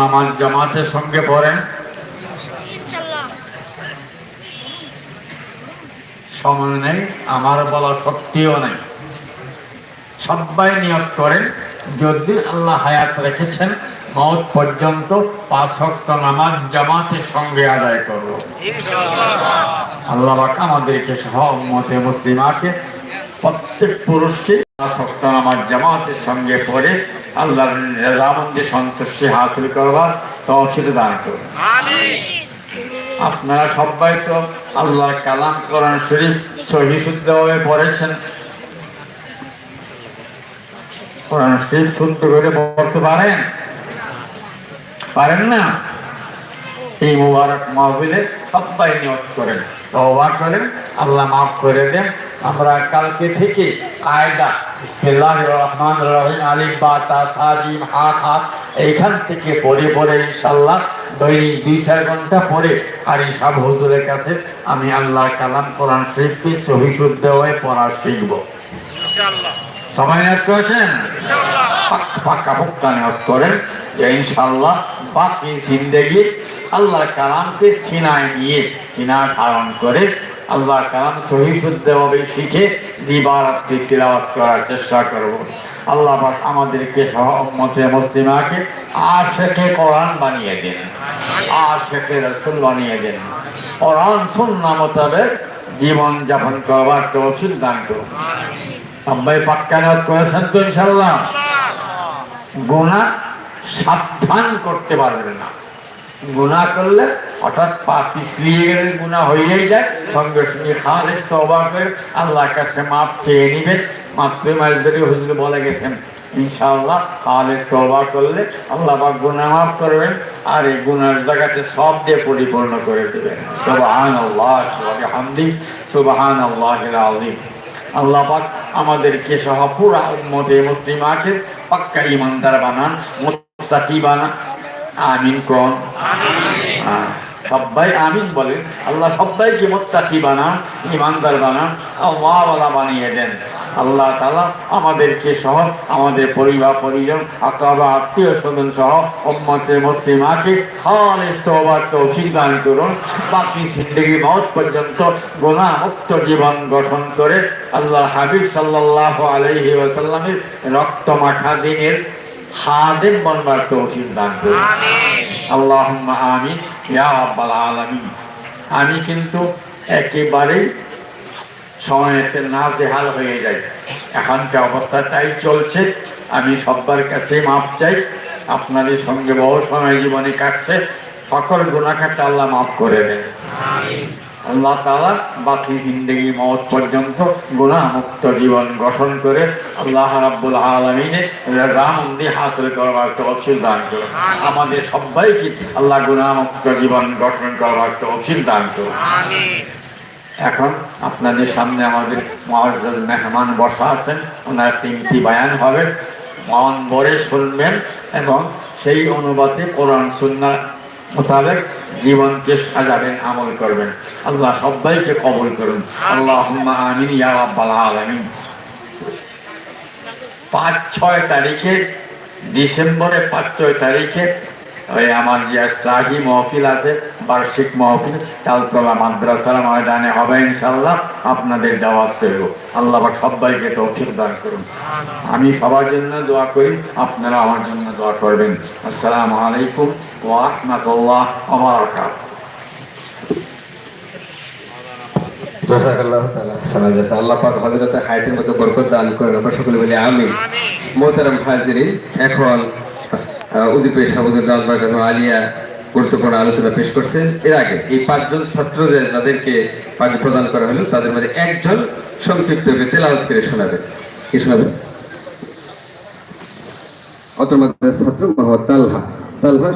নামাজ জামাতের সঙ্গে পড়েন। সময় নেই আমার বলা শক্তিও নেই। সবাই নিয়োগ করেন যদি আল্লাহ হায়াত রেখেছেন মৌত পর্যন্ত পাঁচ শক্ত নামাজ জামাতের সঙ্গে আদায় করব। আল্লাহ আমাদেরকে সহ উম্মতে মুসলিমাকে প্রত্যেক পুরুষকে শক্ত জামাতের সঙ্গে পড়ে আল্লাহর রাজামন্দি সন্তুষ্টি হাসিল করবার তহসিল দান করুন। আপনারা সবাই তো আল্লাহর কালাম কোরআন শরীফ সহি শুদ্ধভাবে পড়েছেন। কোরআন শরীফ শুদ্ধ করে পড়তে পারেন? পারেন না? এই মুবারক মাহফিলে সবাই নিয়োগ করেন। তওবা করেন আল্লাহ মাফ করে দেন। আমরা কালকে থেকে বিসমিল্লাহির রহমানির রহিম আলিফ বা তা সা জিম হা খা এইখান থেকে পড়ে পড়ে ইনশাল্লাহ দৈনিক দুই চার ঘণ্টা পরে আর ইসাব হুজুরের কাছে আমি আল্লাহ কালাম কোরআন শরীফকে সহি শুদ্ধ হয়ে পড়া শিখব। সবাই নিয়োগ করেছেন পাক্কা পক্কা নিয়োগ করেন যে ইনশাল্লাহ বাকি জিন্দেগি আল্লাহ কালামকে সিনায় নিয়ে সিনা ধারণ করে আল্লাহর কালাম সহি শিখে দিবারাত্রি তিলাওয়াত করার চেষ্টা করব। আল্লাহ আমাদেরকে সহ মতে মুসলিমাকে আশেকে কোরআন বানিয়ে দেন, আশেকে রসুল বানিয়ে দেন। কোরআন সুন্না মোতাবেক জীবন যাপন করবার তৌফিক দান করুন। সবাই পাক্কা নিয়োগ করেছেন তো ইনশাল্লাহ গুণা সাবধান করতে পারবে না। গুণা করলে হঠাৎ পা গেলে গুণা হয়েই যায়। সঙ্গে সঙ্গে খালেস তবা করে আল্লাহর কাছে মাপ চেয়ে নিবেন মাত্র মাস ধরে হুজুর বলে গেছেন, ইনশাআল্লাহ খালেস তবা করলে আল্লাহ পাক গুণা মাফ করবেন আর এই গুনার জায়গাতে সব দিয়ে পরিপূর্ণ করে দেবেন। সুবহান আল্লাহ হামদি সুবহান আল্লাহ আলিম আল্লাহ পাক আমাদেরকে সহ পুরা উম্মতে মুসলিমাকে পাক্কা ইমানদার বানান, মুত্তাকি বানান। আমিন কোন? সবাই আমিন বলেন আল্লাহ সবাইকে মুত্তাকি বানান ইমানদার বানান আল্লাহওয়ালা বানিয়ে দেন। আল্লাহ তালা আমাদেরকে সহ আমাদের পরিবার পরিজন আকাবা আত্মীয় স্বজন সহ উম্মতে মুসলিমাকে খালিস তওবার তৌফিক দান করুন। বাকি জিন্দগি মত পর্যন্ত গোনা মুক্ত জীবন গঠন করে আল্লাহ হাবিব সাল্লাল্লাহু আলাইহি ওয়াসাল্লামের রক্ত মাখা দিনের খাদেম বনবার তৌফিক দান করুন। আল্লাহুম্মা আমিন। ইয়া রাব্বাল আলামিন। আমি কিন্তু একেবারেই সময়তে নাজেহাল হয়ে যাই। এখনকার অবস্থা তাই চলছে। আমি সবার কাছে মাপ চাই। আপনাদের সঙ্গে বহু সময় জীবনে কাটছে। সকল গুণাখাটা আল্লাহ মাফ করে দেন। আল্লাহ তালা বাকি জিন্দগি মত পর্যন্ত গুণামুক্ত জীবন গঠন করে আল্লাহ রাব্বুল আলমিনে রামন্দি হাসিল করবার তফসিল দান করুন। আমাদের সবাইকে আল্লাহ গুণামুক্ত জীবন গঠন করবার তফসিল দান করুন। এখন আপনাদের সামনে আমাদের মহাজ মেহমান বসা আছেন। ওনার তিনটি বায়ান হবে। মন বরে শুনবেন এবং সেই অনুবাদে কোরআন সুন্না মোতাবেক জীবনকে সাজাবেন, আমল করবেন। আল্লাহ সবাইকে কবল করুন। আল্লাহ আমিন রাব্বাল পাঁচ ছয় তারিখে ডিসেম্বরে পাঁচ ছয় তারিখে ওই আমার যে শাহী মহফিল আছে, বার্ষিক মহফিল তালতলা মাদ্রাসার ময়দানে হবে ইনশাল্লাহ আপনাদের দাওয়াত তৈব আল্লাহ সবাইকে তৌফিক দান করুন। আমি সবার জন্য দোয়া করি, আপনারা আমার জন্য দোয়া করবেন। আসসালামু আলাইকুম ওয়া রাহমাতুল্লাহ ওয়া বারাকাতুহু। জাযাকাল্লাহু তাআলা হাসানাত জাযা আল্লাহ পাক হযরতে হায়াতের মধ্যে বরকত দান করেন। আমরা সকলে বলি আমিন। মোহতারাম হাজিরিন, এখন উজিপুর সাহুজুর দাসবাগ আলিয়া গুরুত্বপূর্ণ আলোচনা পেশ করছেন। এর আগে এই পাঁচজন ছাত্র যাদেরকে পানি প্রদান করা হলো, তাদের মধ্যে একজন সংক্ষিপ্ত তেলাওয়াত করে শোনাবে। কি শোনাবে? অত ছাত্র মোহাম্মদ তালহা। তালহা